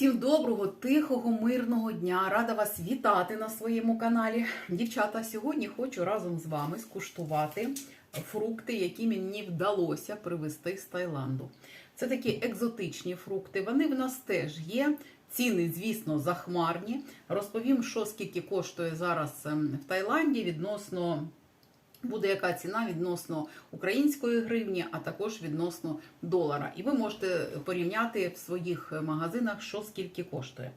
Всім доброго, тихого, мирного дня! Рада вас вітати на своєму каналі. Дівчата, сьогодні хочу разом з вами скуштувати фрукти, які мені вдалося привезти з Таїланду. Це такі екзотичні фрукти. Вони в нас теж є. Ціни, звісно, захмарні. Розповім, що скільки коштує зараз ем, в Таїланді відносно. Буде яка ціна відносно української гривні, а також відносно долара. І ви можете порівняти в своїх магазинах, що скільки коштує.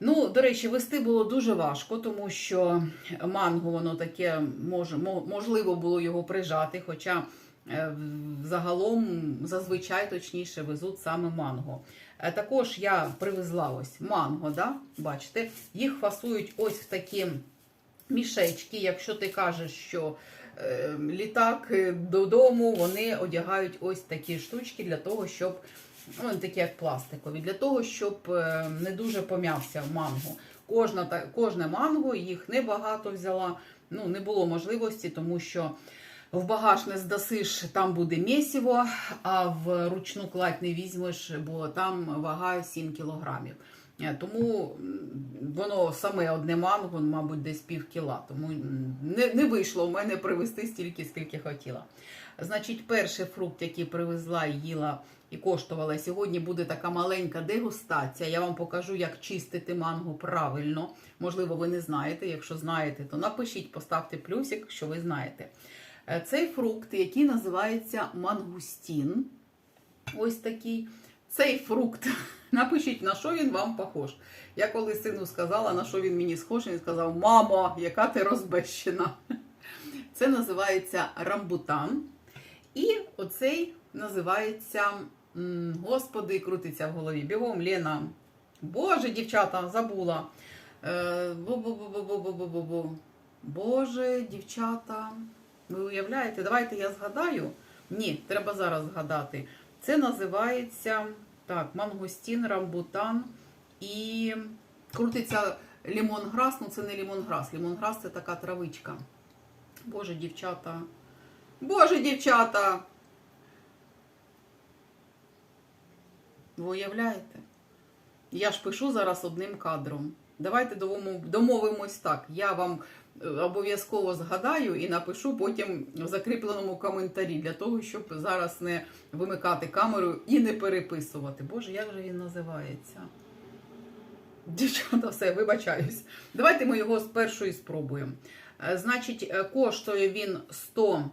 Ну, до речі, вести було дуже важко, тому що манго, воно таке може, мо- можливо було його прижати, хоча е, загалом зазвичай точніше везуть саме манго. Е, Також я привезла ось манго, да? бачите, їх фасують ось в такі мішечки. Якщо ти кажеш, що е, літак е, додому, вони одягають ось такі штучки для того, щоб ну, такі як пластикові, для того, щоб е, не дуже пом'явся манго. Кожна, та- кожне манго, їх небагато взяла, ну не було можливості, тому що. В багаж не здасиш, там буде місіво, а в ручну кладь не візьмеш, бо там вага 7 кілограмів. Е, Тому воно саме одне манго, мабуть, десь пів кіла. Тому не, не вийшло в мене привезти стільки, скільки хотіла. Значить, перший фрукт, який привезла їла і коштувала сьогодні, буде така маленька дегустація. Я вам покажу, як чистити манго правильно. Можливо, ви не знаєте. Якщо знаєте, то напишіть, поставте плюсик, що ви знаєте. Е, Цей фрукт, який називається мангустін. Ось такий. Цей фрукт. Напишіть, на що він вам похож. Я коли сину сказала, на що він мені схож, він сказав: Мамо, яка ти розбещена. Це називається рамбутан. І оцей називається, господи, крутиться в голові. Бігом Лена. Боже, дівчата, забула. Е. Боже, дівчата. Ви уявляєте? Давайте я згадаю. Ні, треба зараз згадати. Це називається так, мангустін, рамбутан і крутиться лімонграс. Ну, це не лімонграс. Лімонграс це така травичка. Боже, дівчата. Боже, дівчата! Ви уявляєте? Я ж пишу зараз одним кадром. Давайте домовимось так. Я вам обов'язково згадаю і напишу потім в закріпленому коментарі для того, щоб зараз не вимикати камеру і не переписувати. Боже, як же він називається? Дівчата, все, вибачаюсь. Давайте ми його спершу і спробуємо. Е, Значить, е, коштує він 100,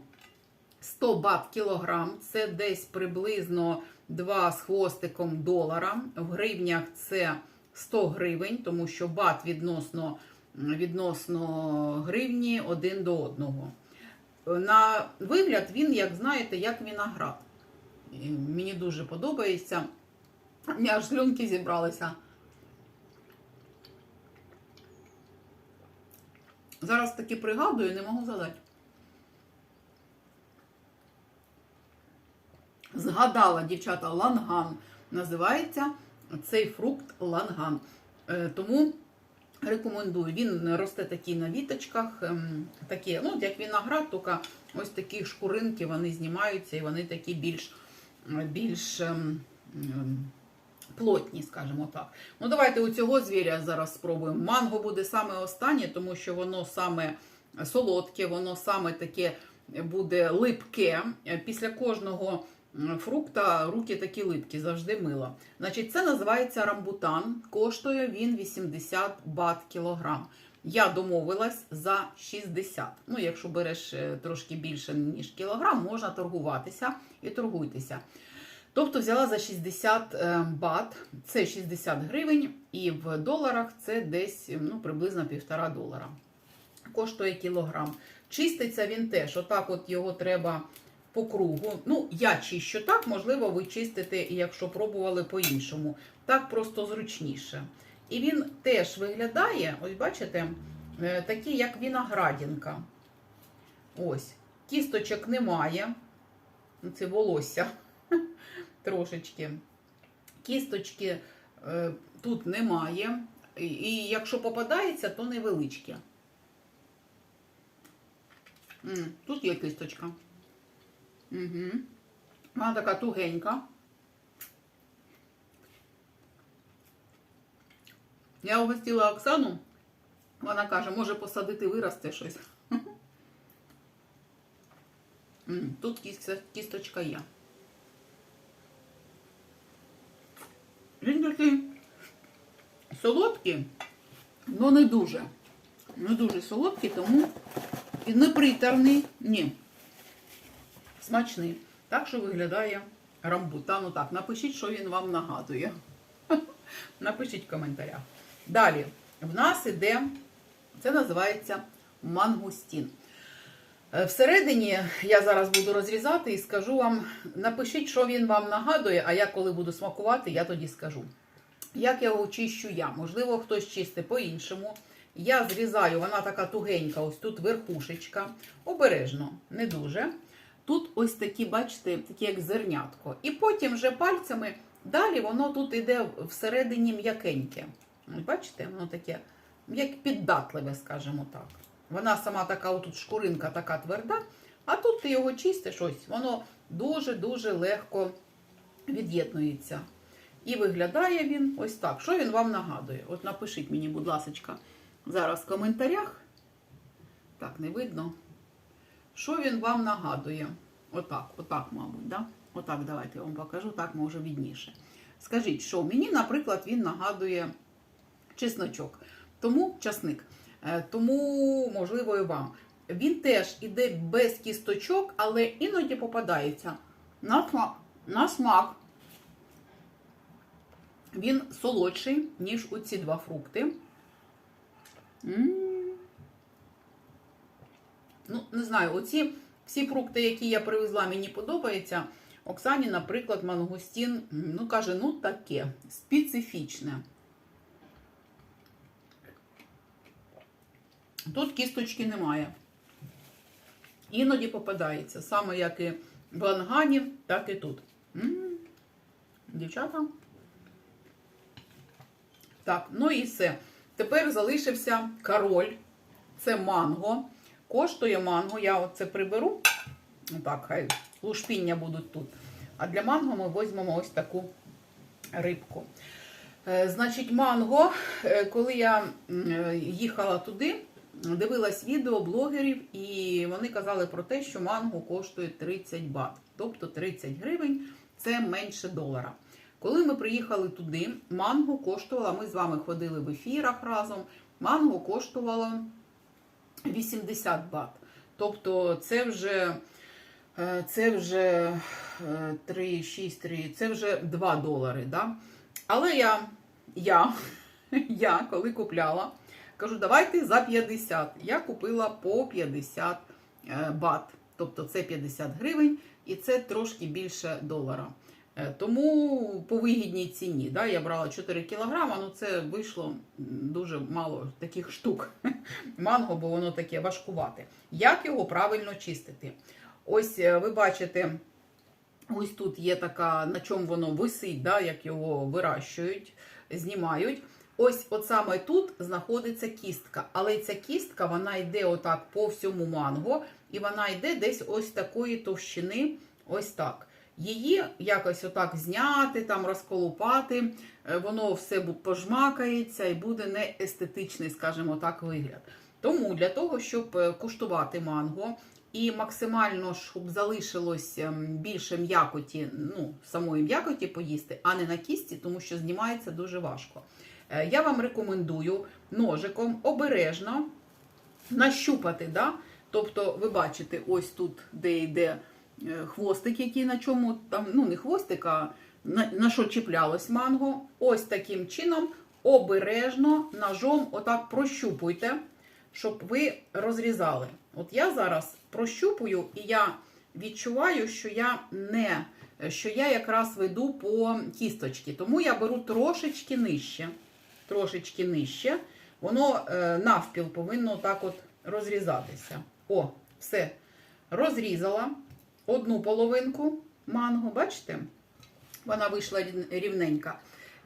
100 бат кілограм. Це десь приблизно 2 з хвостиком долара. В гривнях це 100 гривень, тому що бат відносно, відносно гривні один до одного. На вигляд він, як знаєте, як виноград. І Мені дуже подобається. У мене аж слюнки зібралися. Зараз таки пригадую, не можу згадати. Згадала дівчата ланган. Називається цей фрукт ланган. Е, Тому рекомендую. Він росте такий на віточках, ем, такі, ну, як виноград, тільки ось такі шкуринки вони знімаються і вони такі більш, більш ем, ем, плотні, скажімо так. Ну, давайте у цього звіря зараз спробуємо. Манго буде саме останнє, тому що воно саме солодке, воно саме таке буде липке. Після кожного фрукта руки такі липкі, завжди мило. Значить, це називається рамбутан. Коштує він 80 бат кілограм. Я домовилась за 60. Ну, якщо береш е, трошки більше, ніж кілограм, можна торгуватися і торгуйтеся. Тобто взяла за 60 е, бат, це 60 гривень, і в доларах це десь ну, приблизно півтора долара. Коштує кілограм. Чиститься він теж, отак от його треба по кругу. Ну, я чищу так, можливо, ви чистите, якщо пробували по-іншому. Так просто зручніше. І він теж виглядає, ось бачите, е, такий, як виноградинка. Ось. Кісточок немає. Ну, Це волосся трошечки. Кісточки е, тут немає. І, і якщо попадається, то невеличкі. М, Тут є кісточка. Угу. Вона така тугенька. Я угостила Оксану, вона каже, може посадити виросте щось. Тут кісточка є. Він такий солодкий, але не дуже. Не дуже солодкий, тому і не приторний, ні. Смачний. Так що виглядає рамбутан. Ну так, напишіть, що він вам нагадує. Напишіть в коментарях. Далі, в нас іде, це називається мангустін. Е, Всередині я зараз буду розрізати і скажу вам, напишіть, що він вам нагадує, а я коли буду смакувати, я тоді скажу. Як я його чищу я? Можливо, хтось чистить по-іншому. Я зрізаю, вона така тугенька, ось тут верхушечка. Обережно, не дуже. Тут ось такі, бачите, такі як зернятко. І потім вже пальцями, далі воно тут іде всередині м'якеньке. Бачите, воно таке, як піддатливе, скажімо так. Вона сама така, отут шкуринка така тверда, а тут ти його чистиш, ось, воно дуже-дуже легко від'єднується. І виглядає він ось так. Що він вам нагадує? От напишіть мені, будь ласка, зараз в коментарях. Так, не видно. Що він вам нагадує? Отак, отак, мабуть, да? Отак, давайте я вам покажу, так може відніше. Скажіть, що мені, наприклад, він нагадує чесночок. Тому часник. Е, Тому, можливо, і вам. Він теж іде без кісточок, але іноді попадається на смак. На смак. Він солодший, ніж оці два фрукти. М. Ну, не знаю, оці всі фрукти, які я привезла, мені подобаються. Оксані, наприклад, мангустін, ну, каже, ну таке, специфічне. Тут кісточки немає. Іноді попадається, саме як і в ангані, так і тут. М, Дівчата. Так, ну і все. Тепер залишився король. Це манго. Коштує манго. Я оце приберу. Так, хай лушпіння будуть тут. А для манго ми візьмемо ось таку рибку. Е, Значить, манго, е, коли я е, їхала туди, дивилась відео блогерів, і вони казали про те, що манго коштує 30 бат, тобто 30 гривень це менше долара. Коли ми приїхали туди, манго коштувало, ми з вами ходили в ефірах разом, манго коштувало 80 бат. Тобто це вже, е, це вже 3, 6, 3, це вже 2 долари. Да? Але я, я, я коли купляла, кажу, давайте за 50. Я купила по 50 е, бат. Тобто це 50 гривень і це трошки більше долара. Е, Тому по вигідній ціні. Да, я брала 4 кілограма, ну це вийшло дуже мало таких штук манго, бо воно таке важкувате. Як його правильно чистити? Ось е, ви бачите, ось тут є така, на чому воно висить, да, як його вирощують, знімають. Ось от саме тут знаходиться кістка. Але ця кістка вона йде отак по всьому манго, і вона йде десь ось такої товщини, ось так. Її якось отак зняти, там розколупати, е, воно все пожмакається і буде не естетичний, скажімо так, вигляд. Тому для того, щоб е, куштувати манго і максимально щоб залишилось ем, більше м'якоті, ну, самої м'якоті поїсти, а не на кісті, тому що знімається дуже важко. Е, Я вам рекомендую ножиком обережно нащупати. Да? Тобто, ви бачите, ось тут, де йде хвостик, який на чому там, ну не хвостик, а на, на що чіплялось манго. Ось таким чином обережно ножом отак прощупуйте, щоб ви розрізали. От я зараз прощупую, і я відчуваю, що я не що я якраз веду по кісточці. Тому я беру трошечки нижче. Трошечки нижче. Воно е, навпіл повинно так от розрізатися. О, все. Розрізала одну половинку манго, бачите? Вона вийшла рівненька.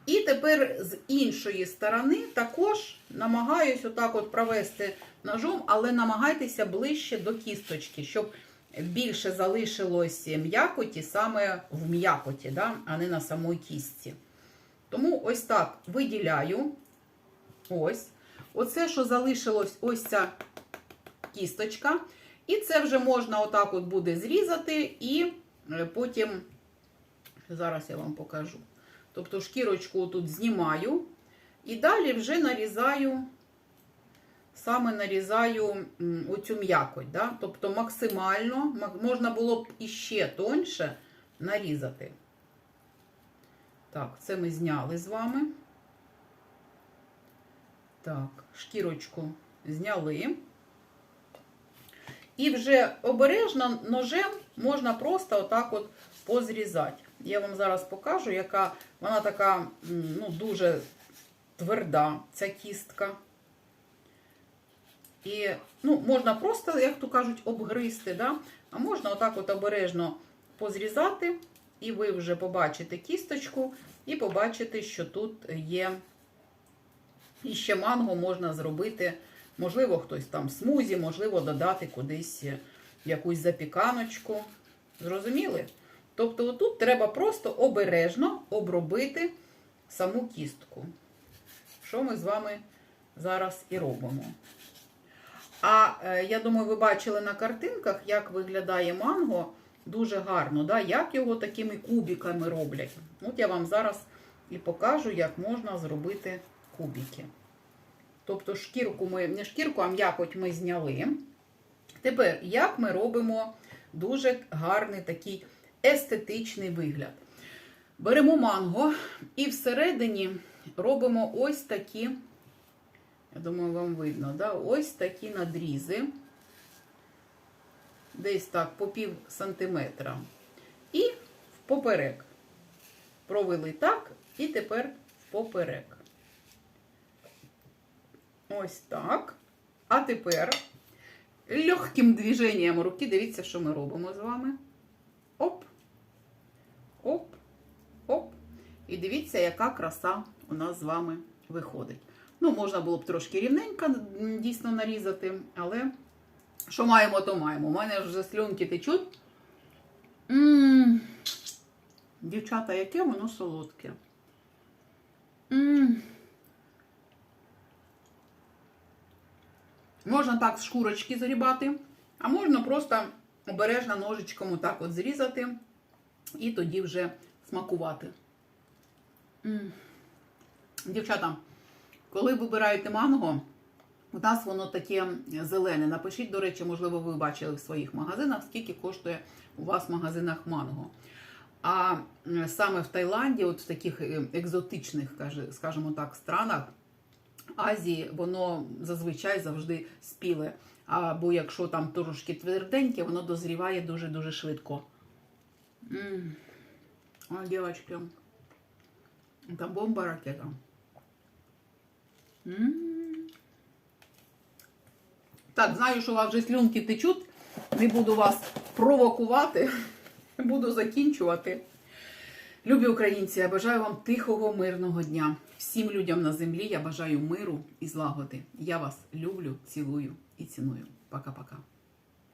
І тепер з іншої сторони також намагаюсь отак от провести ножом, але намагайтеся ближче до кісточки, щоб більше залишилось м'якоті саме в м'якоті, да? а не на самій кістці. Тому ось так виділяю Ось. Оце, що залишилось, ось ця кісточка. І це вже можна отак от буде зрізати, і е, потім, зараз я вам покажу. Тобто шкірочку тут знімаю, і далі вже нарізаю, саме нарізаю оцю м'якоть. Да? Тобто максимально, можна було б іще тоньше нарізати. Так, це ми зняли з вами. Так, шкірочку зняли. І вже обережно ножем можна просто отак от позрізати. Я вам зараз покажу, яка вона така ну, дуже тверда, ця кістка. І ну, можна просто, як то кажуть, обгризти, да? а можна отак от обережно позрізати, і ви вже побачите кісточку, і побачите, що тут є і ще манго можна зробити. Можливо, хтось там смузі, можливо, додати кудись якусь запіканочку. Зрозуміли? Тобто, отут треба просто обережно обробити саму кістку. Що ми з вами зараз і робимо. А е, я думаю, ви бачили на картинках, як виглядає манго дуже гарно, да? як його такими кубиками роблять. От я вам зараз і покажу, як можна зробити кубики. Тобто шкірку ми, не шкірку, а м'якоть ми зняли. Тепер, як ми робимо дуже гарний такий естетичний вигляд. Беремо манго і всередині робимо ось такі, я думаю, вам видно, да? ось такі надрізи, десь так по пів сантиметра. І в поперек. Провели так, і тепер в поперек. Ось так. А тепер легким движенням руки, дивіться, що ми робимо з вами. Оп, оп, оп. І дивіться, яка краса у нас з вами виходить. Ну, можна було б трошки рівненько дійсно нарізати, але що маємо, то маємо. У мене вже слюнки течуть. М, Дівчата, яке воно солодке. М. Можна так з шкурочки загрібати, а можна просто обережно ножичком отак от зрізати і тоді вже смакувати. Дівчата, коли вибираєте манго, у нас воно таке зелене. Напишіть, до речі, можливо, ви бачили в своїх магазинах, скільки коштує у вас в магазинах манго. А саме в Таїланді, от в таких е, екзотичних, скажімо так, странах, Азії воно зазвичай завжди спіле. Або якщо там трошки тверденьке, воно дозріває дуже-дуже швидко. М. Ой, дівчатки, це бомба ракета. М. Так, знаю, що у вас вже слюнки течуть. Не буду вас провокувати. Буду закінчувати. Любі українці, я бажаю вам тихого, мирного дня. Всім людям на землі я бажаю миру і злагоди. Я вас люблю, цілую і ціную. Пока-пока.